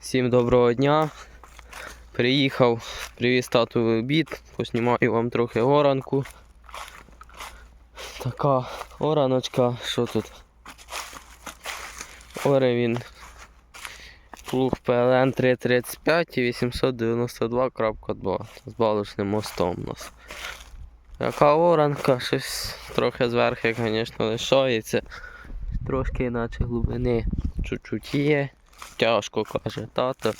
Всім доброго дня. Приїхав, привіз тату обід, поснімаю вам трохи оранку. Така ораночка, що тут? Оре він плуг PLN 335 і 892.2 з балочним мостом у нас. Яка оранка, щось трохи зверху, звісно, лишається. Трошки іначе глибини чуть-чуть є. Тяжко, каже тато.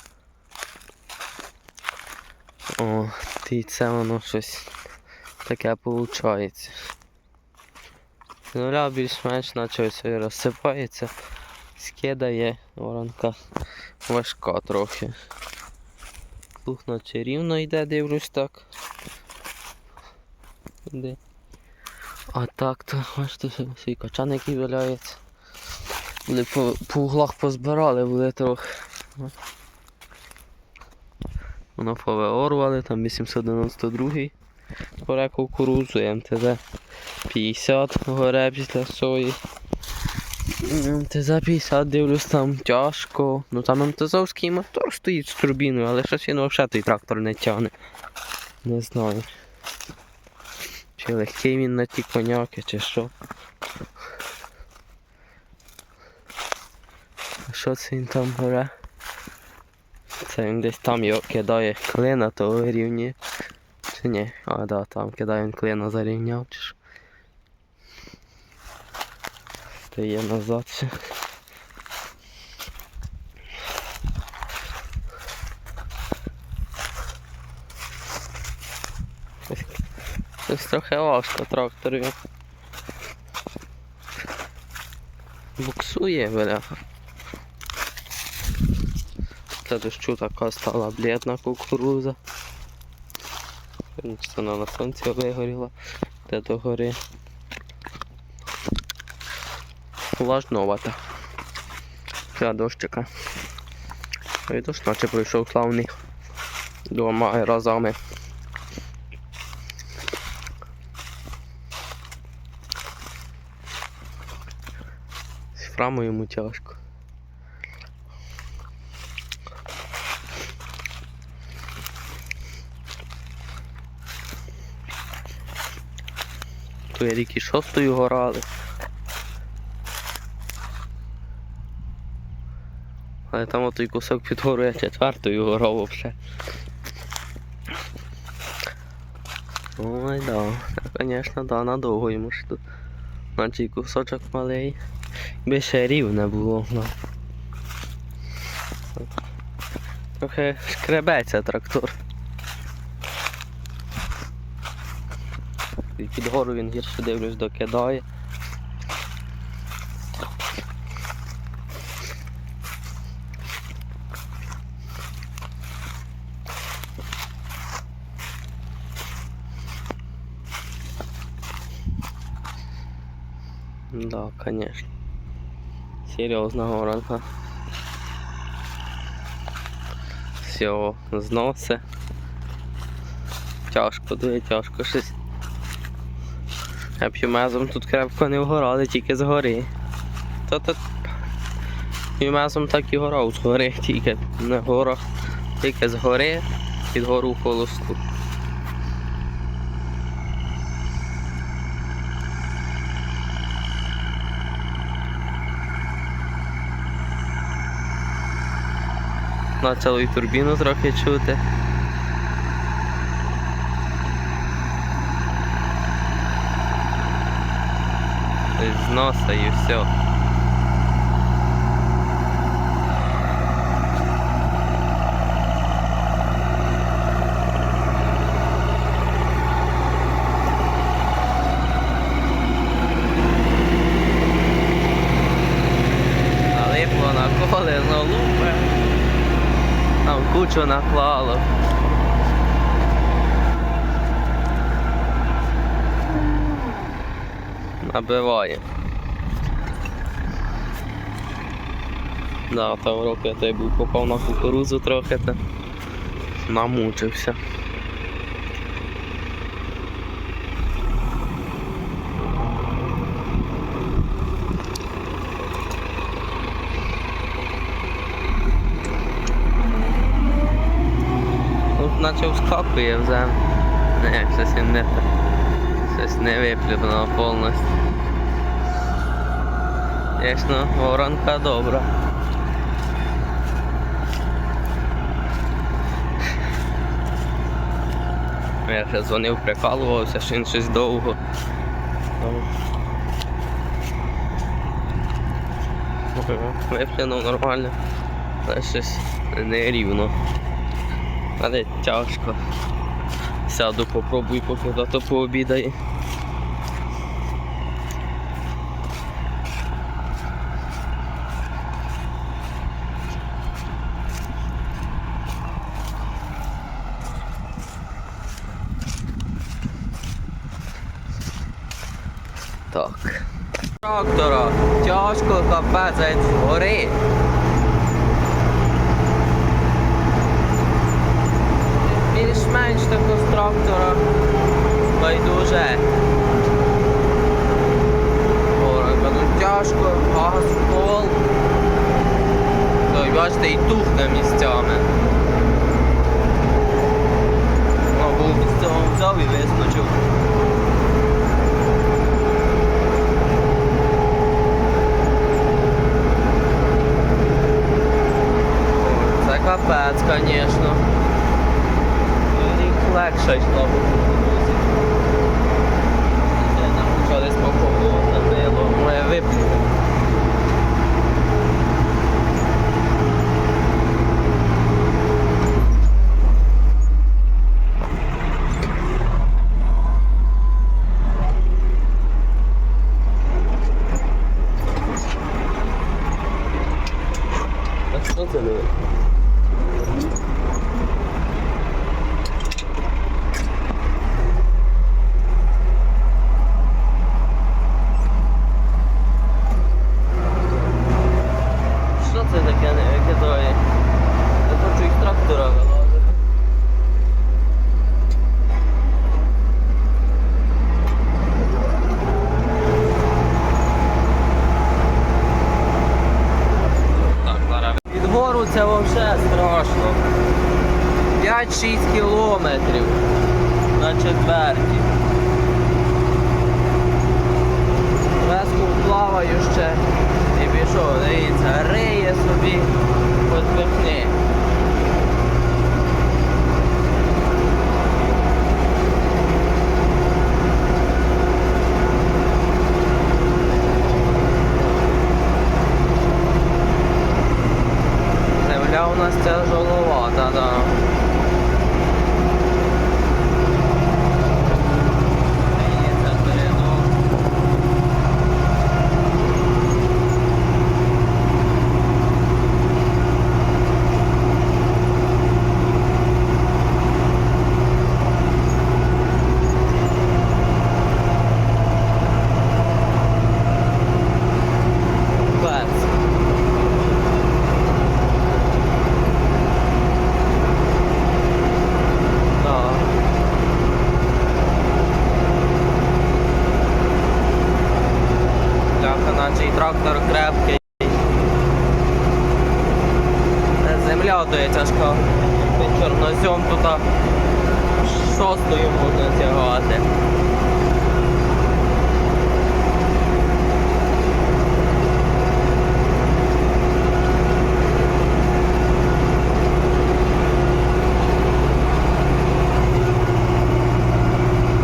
О, і це воно щось таке виходить. З нуля більш-менш наче розсипається, скидає, воронка важка трохи. Плуг наче рівно йде, дивлюсь так. А так то, бачите, свій качан, який валяється. Вони по, по углах позбирали, були трохи. Воно повеорвали, там 892 горе кукурудзу, МТЗ 50 горе після сої. МТЗ 50 дивлюсь там тяжко. Ну там МТЗовський мотор стоїть з турбіною, але щось він взагалі той трактор не тягне. Не знаю. Чи легкий він на ті коняки, чи що. Що це він там бере? Це він десь там його кидає клина того рівні. Чи ні? А, да, там кидає він клина зарівняв чи що. Стає назад ще. Щось- трохи важко тракторі. Буксує, бляха. Це дощу така стала бледна кукуруза. Вона на сонці вигоріла, де до гори. Влажновата. Для дощика. І дощ наче пройшов славний двома разами. З фрамою йому тяжко. Той рік і шостою горали. Але там отой кусок під горою четвертою горов взагалі. Ой, да. Звісно, да, надовго йому ж тут. Наче кусочок малий. Би ще рівне було. Да. Трохи шкребеться трактор. І під гору він гірше дивлюсь докидає. Да, конечно. Серйозна горанка. Все, зноси. Тяжко, дуже тяжко щось. Я п'юмезом тут крепко не вгорали, тільки згори. Та тут п'юмезом так і горав згори, тільки не горах, тільки згори під гору холосту. Почало і турбіну трохи чути. Носа і все. Налипло на колесо лупе. Там кучу наклало. Набиває. Да, того року я той був попав на кукурузу трохи та намучився. наче вскакує в землю. Не, щось не так. Щось не виплюнуло повністю. Звісно, воронка добра. Я вже дзвонив, прикалувався, що він щось довго. Виплянув нормально, але щось нерівно. Але тяжко. Сяду, попробую, поки то пообідає. Так. Трактора. Тяжко капець згори. Більш-менш таку з трактора. Байдуже. Ну тяжко, газ пол. Той, бачите, і тухне місцями. Мабуть, з цього взяв і вискочив. Це капець, звісно. Рік легше йшло б. Це нам нічого десь поповнило, набило. Моє виплю. А що це не? Що це таке не кидає? Я хочу їх трактора вилазити. Так, зараз. Від гору це взагалі страшно. 5-6 кілометрів на четверті. Веску плаваю ще і пішов, дивіться, риє собі подпихни. Земля у нас тяжеловата, да. Риється передок. Капець. Да. Бляха, наче і трактор крепкий. Е, Земля то є тяжка. чорнозьом а, шостою можна тягати.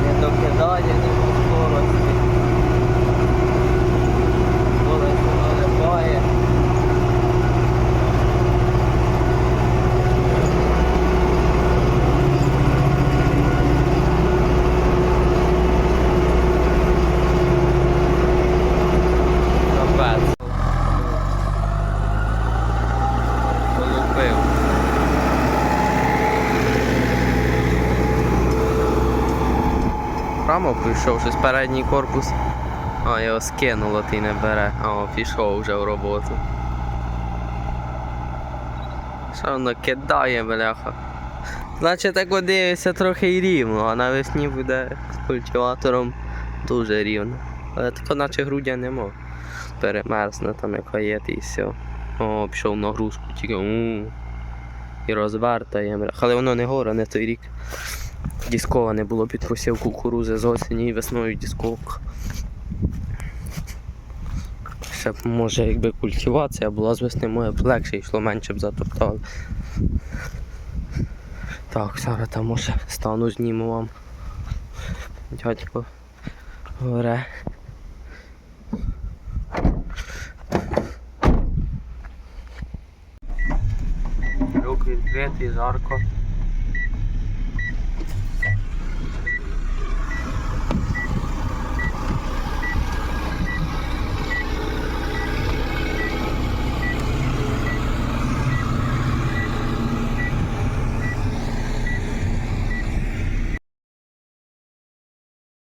Не докидає, не по скорості. Коли наливає. Капець. Полупив. Прямо пішов, щось передній корпус. А, його скинуло, ти не бере. О, пішов вже в роботу. Що воно кидає, бляха. Значить так от дивишся трохи і рівно, а навесні буде з культиватором дуже рівно. Але тако наче грудя нема. Перемерзне там яка є і все. О, пішов нагрузку тільки. У. і розвертаємо. Але воно не гора, не той рік. Дісковане було під посів кукурузи з осені і весною дісковка. Ще б, може, якби культивація була з весни, може б легше йшло, менше б затоптали. Так, зараз там може стану зніму вам. Дядько горе. Люк відкритий, жарко.